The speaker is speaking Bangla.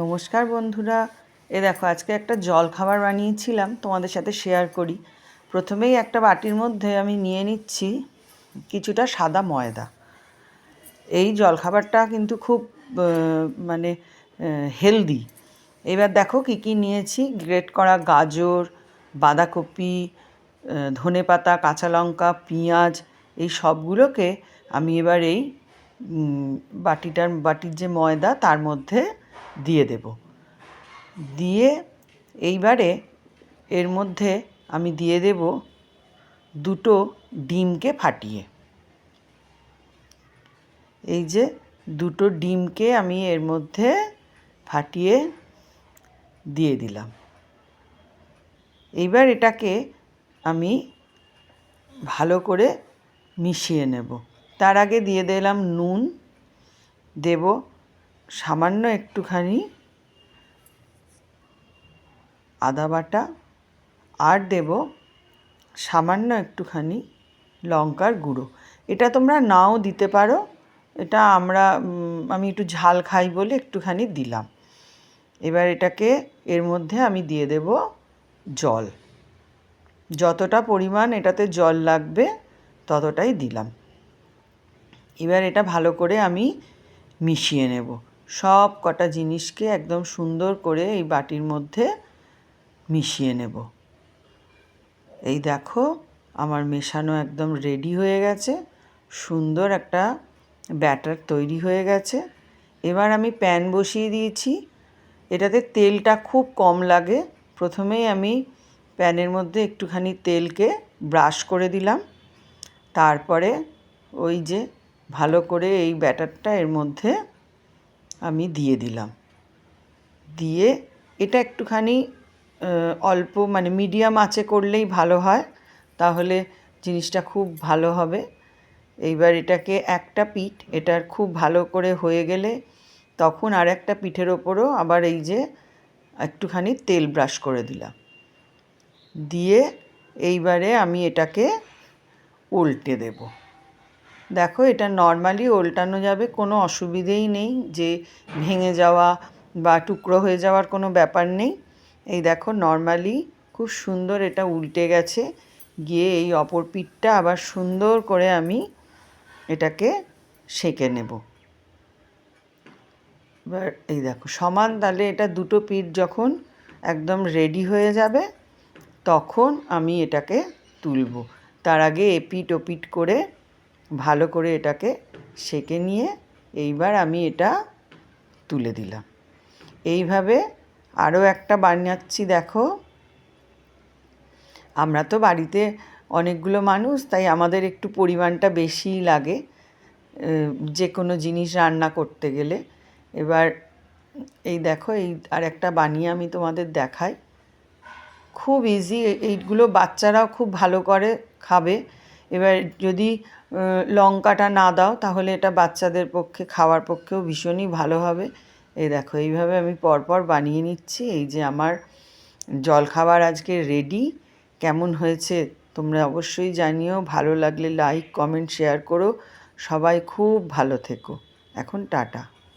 নমস্কার বন্ধুরা। এ দেখো, আজকে একটা জল খাবার বানিয়েছিলাম, তোমাদের সাথে শেয়ার করি। প্রথমেই একটা বাটির মধ্যে আমি নিয়ে নিচ্ছি কিছুটা সাদা ময়দা। এই জলখাবারটা কিন্তু খুব মানে হেলদি এবার দেখো কি কি নিয়েছি। গ্রেট করা গাজর, বাঁধাকপি ধনে পাতা, কাঁচা লঙ্কা, পেঁয়াজ, এই সবগুলোকে আমি এবার এই বাটিটার, বাটির যে ময়দা, তার মধ্যে দিয়ে দেব। দিয়ে এইবারে এর মধ্যে আমি দিয়ে দেব দুটো ডিমকে ফাটিয়ে। এই যে দুটো ডিমকে আমি এর মধ্যে ফাটিয়ে দিয়ে দিলাম। এইবার এটাকে আমি ভালো করে মিশিয়ে নেব। তার আগে দিয়ে দিলাম নুন। দেব সামান্য একটুখানি আদা বাটা আর দেব সামান্য একটুখানি লঙ্কার গুঁড়ো। এটা তোমরা নাও দিতে পারো। এটা আমরা আমি একটু ঝাল খাই বলে একটুখানি দিলাম। এবার এটাকে এর মধ্যে আমি দিয়ে দেব জল। যতটা পরিমাণ এটাতে জল লাগবে ততটাই দিলাম। এবার এটা ভালো করে আমি মিশিয়ে নেব। সব কটা জিনিসকে একদম সুন্দর করে এই বাটির মধ্যে মিশিয়ে নেব। এই দেখো, আমার মেশানো একদম রেডি হয়ে গেছে। সুন্দর একটা ব্যাটার তৈরি হয়ে গেছে। এবার আমি প্যান বসিয়ে দিয়েছি। এটাতে তেলটা খুব কম লাগে। প্রথমেই আমি প্যানের মধ্যে একটুখানি তেলকে ব্রাশ করে দিলাম। তারপরে ওই যে ভালো করে এই ব্যাটারটা এর মধ্যে আমি দিয়ে দিলাম। দিয়ে এটা একটুখানি অল্প মানে মিডিয়াম আঁচে করলেই ভালো হয়, তাহলে জিনিসটা খুব ভালো হবে। এইবার এটাকে একটা পিঠ, এটার খুব ভালো করে হয়ে গেলে তখন আর একটা পিঠের ওপরও আবার এই যে একটুখানি তেল ব্রাশ করে দিলাম। দিয়ে এইবারে আমি এটাকে উল্টে দেব। দেখো, এটা নর্মালি উল্টানো যাবে, কোনো অসুবিধেই নেই যে ভেঙে যাওয়া বা টুকরো হয়ে যাওয়ার কোনো ব্যাপার নেই। এই দেখো নর্মালি খুব সুন্দর এটা উল্টে গেছে, গিয়ে এই অপর পিঠটা আবার সুন্দর করে আমি এটাকে সেঁকে নেব। এবার এই দেখো, সমান তাহলে এটা দুটো পিঠ যখন একদম রেডি হয়ে যাবে, তখন আমি এটাকে তুলব। তার আগে এপিট ওপিট করে ভালো করে এটাকে সেঁকে নিয়ে এইবার আমি এটা তুলে দিলাম। এইভাবে আরও একটা বানাচ্ছি দেখো। আমরা তো বাড়িতে অনেকগুলো মানুষ, তাই আমাদের একটু পরিমাণটা বেশিই লাগে যে কোনো জিনিস রান্না করতে গেলে। এবার এই দেখো, এই আর একটা বানিয়ে আমি তোমাদের দেখাই। খুব ইজি এইগুলো বাচ্চারাও খুব ভালো করে খাবে। এবার যদি লঙ্কাটা না দাও, তাহলে এটা বাচ্চাদের পক্ষে, খাওয়ার পক্ষেও ভীষণই ভালো হবে। এই দেখো, এইভাবে আমি পরপর বানিয়ে নিচ্ছি। এই যে আমার জলখাবার আজকে রেডি কেমন হয়েছে তোমরা অবশ্যই জানিও। ভালো লাগলে লাইক কমেন্ট শেয়ার করো। সবাই খুব ভালো থেকো। এখন টাটা।